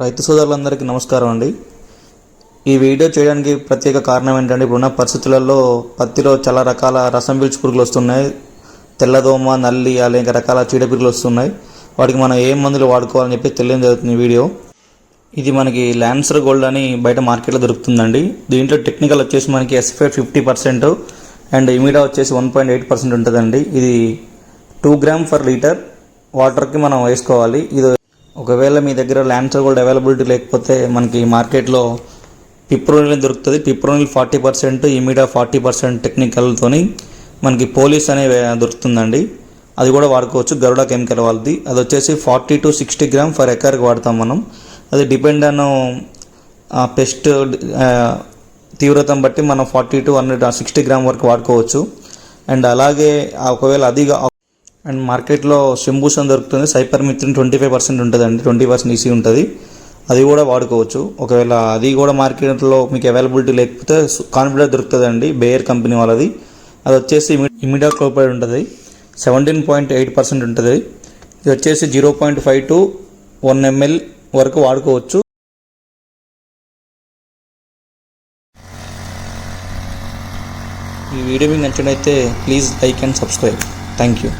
రైతు సోదరులందరికీ నమస్కారం అండి. ఈ వీడియో చేయడానికి ప్రత్యేక కారణం ఏంటంటే ఇప్పుడున్న పరిస్థితులలో పత్తిలో చాలా రకాల రసం పీల్చు పురుగులు వస్తున్నాయి. తెల్లదోమ నల్లి అనేక రకాల చీడపిరుగులు వస్తున్నాయి. వాటికి మనం ఏ మందులు వాడుకోవాలని చెప్పి తెలియడం జరుగుతుంది వీడియో. ఇది మనకి ల్యాన్సర్ గోల్డ్ అని బయట మార్కెట్లో దొరుకుతుందండి. దీంట్లో టెక్నికల్ వచ్చేసి మనకి ఎస్ఫేట్ ఫిఫ్టీ పర్సెంట్ అండ్ ఇమిడా వచ్చేసి వన్ పాయింట్ ఎయిట్ పర్సెంట్ ఉంటుందండి. ఇది టూ గ్రామ్ ఫర్ లీటర్. వాటర్కి మనం వేసుకోవాలి. ఇది ఒకవేళ మీ దగ్గర ల్యాన్సర్ గోల్డ్ అవైలబిలిటీ లేకపోతే మనకి మార్కెట్లో పిప్రోనిల్ దొరుకుతుంది. Fipronil forty percent ఇమిడా forty percent టెక్నికల్తోని మనకి పోలీస్ అనే దొరుకుతుందండి. అది కూడా వాడుకోవచ్చు. గరుడ కెమికల్ వాళ్ళది. అది వచ్చేసి forty to sixty gram for ఎకర్కి వాడతాం మనం. అది డిపెండ్ ఆన్ పెస్ట్ తీవ్రతను బట్టి మనం forty to hundred sixty gram వరకు వాడుకోవచ్చు. అండ్ అలాగే ఒకవేళ అది అండ్ మార్కెట్లో శంభూషన్ దొరుకుతుంది. Cypermethrin twenty five percent ఉంటుందండి. ట్వంటీ పర్సెంట్ ఈసీ ఉంటుంది. అది కూడా వాడుకోవచ్చు. ఒకవేళ అది కూడా మార్కెట్లో మీకు అవైలబిలిటీ లేకపోతే కాన్ఫిడెంట్ దొరుకుతుందండి. బేయర్ కంపెనీ వాళ్ళది. అది వచ్చేసి ఇమిడా క్లోపైడ్ ఉంటుంది. సెవెంటీన్ పాయింట్ ఎయిట్ పర్సెంట్ ఉంటుంది. ఇది వచ్చేసి zero point five to one ml వరకు వాడుకోవచ్చు. ఈ వీడియో మీకు నచ్చినట్లయితే please like and subscribe. Thank you.